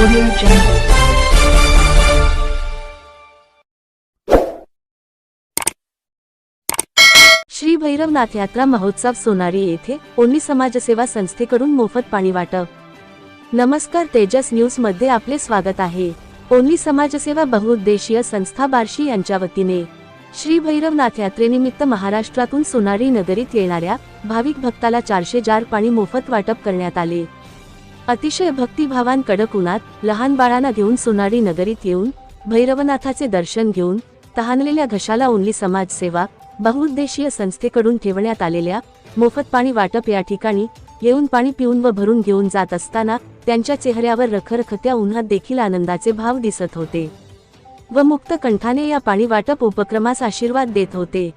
Audio Jungle. Shri Bhairavnath यात्रा महोत्सव सोनारी येथे ओन्ली समाजसेवा संस्थेकडून मोफत पाणी वाटप. नमस्कार तेजस न्यूजमध्ये आपले स्वागत आहे. ओन्ली समाजसेवा बहुउद्देशीय संस्था बार्शी यांच्या वतीने. श्री भैरवनाथ यात्रेनिमित्त महाराष्ट्रातून सोनारी नगरीत येणाऱ्या भाविक भक्ताला चारशे जार पाणी मोफत वाटप करण्यात आले. अतिशय भक्तिभावान कडक उन्हात लहान बाळांना घेऊन सोनारी नगरीत येऊन भैरवनाथाचे दर्शन घेऊन तहानलेल्या घशाला उनली समाजसेवा बहुउद्देशीय संस्थेकडून ठेवण्यात आलेल्या मोफत पाणी वाटप या ठिकाणी येऊन पाणी पिऊन व भरून घेऊन जात असताना त्यांच्या चेहऱ्यावर रखरखत्या उन्हात देखील आनंदाचे भाव दिसत होते. व मुक्त कंठाने या पाणी वाटप उपक्रमास आशीर्वाद देत होते.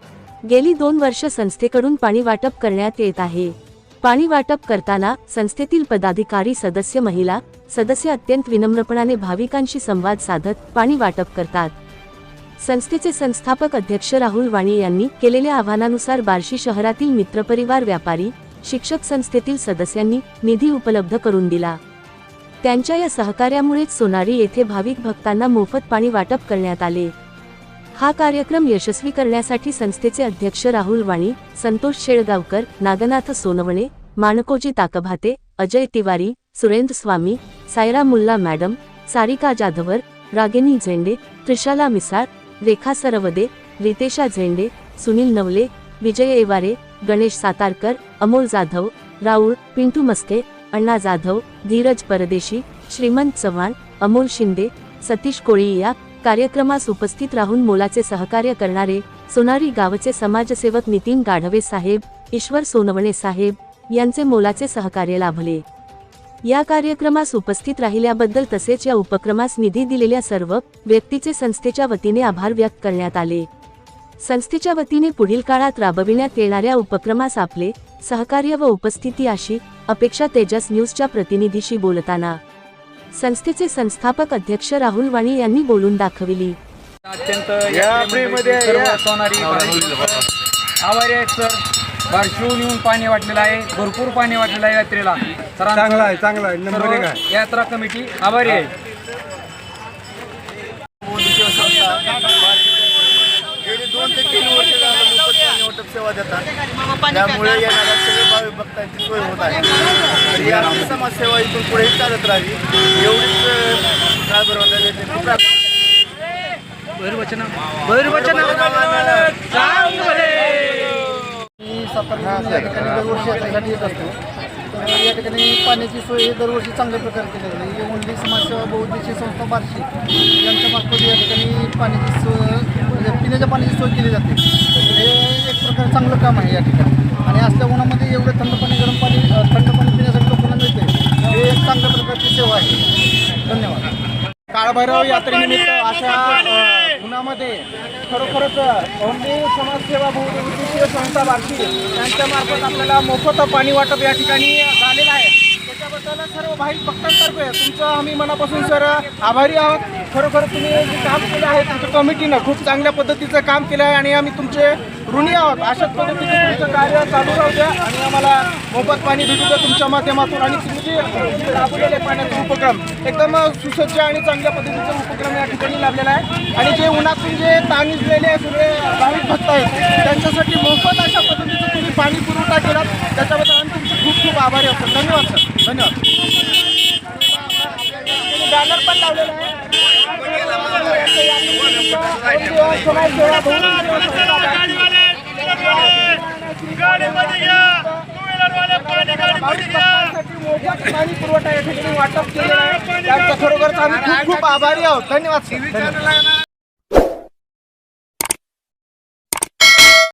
गेली दोन वर्ष संस्थेकडून पाणी वाटप करण्यात येत आहे. पाणी वाटप करताना संस्थेतील पदाधिकारी सदस्य महिला सदस्य अत्यंत विनम्रपणाने भाविकांशी संवाद साधत पाणी वाटप करतात. संस्थेचे संस्थापक अध्यक्ष राहुल वाणी यांनी केलेल्या आव्हानानुसार बार्शी शहरातील मित्रपरिवार व्यापारी शिक्षक संस्थेतील सदस्यांनी निधी उपलब्ध करून दिला. त्यांच्या या सहकार्यामुळेच सोनारी येथे भाविक भक्तांना मोफत पाणी वाटप करण्यात आले. हा कार्यक्रम यशस्वी करण्यासाठी संस्थेचे अध्यक्ष राहुल वाणी संतोष शेळगावकर नागनाथ सोनवणे माणकोजी ताकभाते अजय तिवारी सुरेंद्र स्वामी सायरा मुल्ला मॅडम सारिका जाधवर रागिनी झेंडे त्रिशाला मिसाळ रेखा सरवदे रितेशा झेंडे सुनील नवले विजय एवारे गणेश सातारकर अमोल जाधव राऊळ पिंटू मस्के अण्णा जाधव धीरज परदेशी श्रीमंत चव्हाण अमोल शिंदे सतीश कोळीया कार्यक्रमास उपस्थित राहून मोलाचे सहकार्य करणारे सोनारी गावचे समाजसेवक नितीन गाढवे साहेब ईश्वर सोनवणे साहेब यांचे मोलाचे सहकार्य लाभले. या कार्यक्रमास उपस्थित राहिल्याबद्दल तसेच या उपक्रमास निधी दिलेल्या सर्व व्यक्तीचे संस्थेच्या वतीने आभार व्यक्त करण्यात आले. संस्थेच्या वतीने पुढील काळात राबविण्यात येणाऱ्या उपक्रमास आपले सहकार्य व उपस्थिती अशी अपेक्षा तेजस न्यूजच्या प्रतिनिधीशी बोलताना संस्थेचे संस्थापक अध्यक्ष राहुल वाणी यांनी बोलून दाखविली. अत्यंत आभारी आहेत सर. बारशिवून येऊन पाणी वाटलेलं आहे. भरपूर पाणी वाटलेलं आहे यात्रेला. चांगला आहे चांगला आहे. यात्रा कमिटी आभारी आहे. गेली दोन ते तीन वर्ष झालं मोफत पाणी वाटप सेवा देतात. त्यामुळे येणाऱ्या सगळे भाविक भक्तांची सोय होत आहे. या या समाजसेवा इथून पुढे चालत राहावी. एवढीच काय बरोबर मी सातारा या ठिकाणी दरवर्षी यात्रेसाठी येत असतो. तर या ठिकाणी पाण्याची सोय ही दरवर्षी चांगल्या प्रकारे केली जाते. ही ओंडली समाजसेवा बहुउद्देशीय संस्था बार्शी यांच्या मार्फत या ठिकाणी पाण्याची सोय म्हणजे पिण्याच्या पाण्याची सोय केली जाते. हे एक प्रकारे चांगलं काम आहे या ठिकाणी. आणि असल्या उन्हामध्ये एवढं थंड पाणी गरम पाणी अ, थंड पाणी पिण्यासाठी लोकांना मिळते हे एक चांगल्या प्रकारची सेवा आहे धन्यवाद. काळभैरव यात्रेनिमित्त अशा अ, उन्हामध्ये खरोखरच ओंडे समाजसेवा बहुउद्देशीय संस्था बार्शी यांच्या मार्फत आपल्याला मोफत पाणी वाटप या ठिकाणी झालेलं आहे. त्याच्याबद्दल सर्व भाई भक्तांतर्फे तुमचं आम्ही मनापासून सर आभारी आहोत. खरोखर तुम्ही जे काम केलं आहे तुमच्या कमिटीनं खूप चांगल्या पद्धतीचं काम केलं आहे आणि आम्ही तुमचे ऋणी आहोत. अशाच पद्धतीचं तुमचं कार्य चालू राहू द्या आणि आम्हाला मोफत पाणी भेटू तुमच्या माध्यमातून आणि तुम्ही जे राबवलेले पाण्याचा उपक्रम एकदम सुसज्ज आणि चांगल्या पद्धतीचा उपक्रम या ठिकाणी लाभलेला आहे. आणि जे उन्हातून जे ताणलेले सगळे भाविक भक्त आहेत त्यांच्यासाठी मोफत अशा पद्धतीचं तुम्ही पाणी पुरवठा केला त्याच्याबद्दल आम्ही तुमचे खूप खूप आभारी असतो धन्यवाद सर. धन्यवाद. बॅनर पण लावलेला आहे. पाणी पुरवठा या ठिकाणी वाटप केलेलं आहे. खरोखरच आम्ही खूप खूप आभारी आहोत. धन्यवाद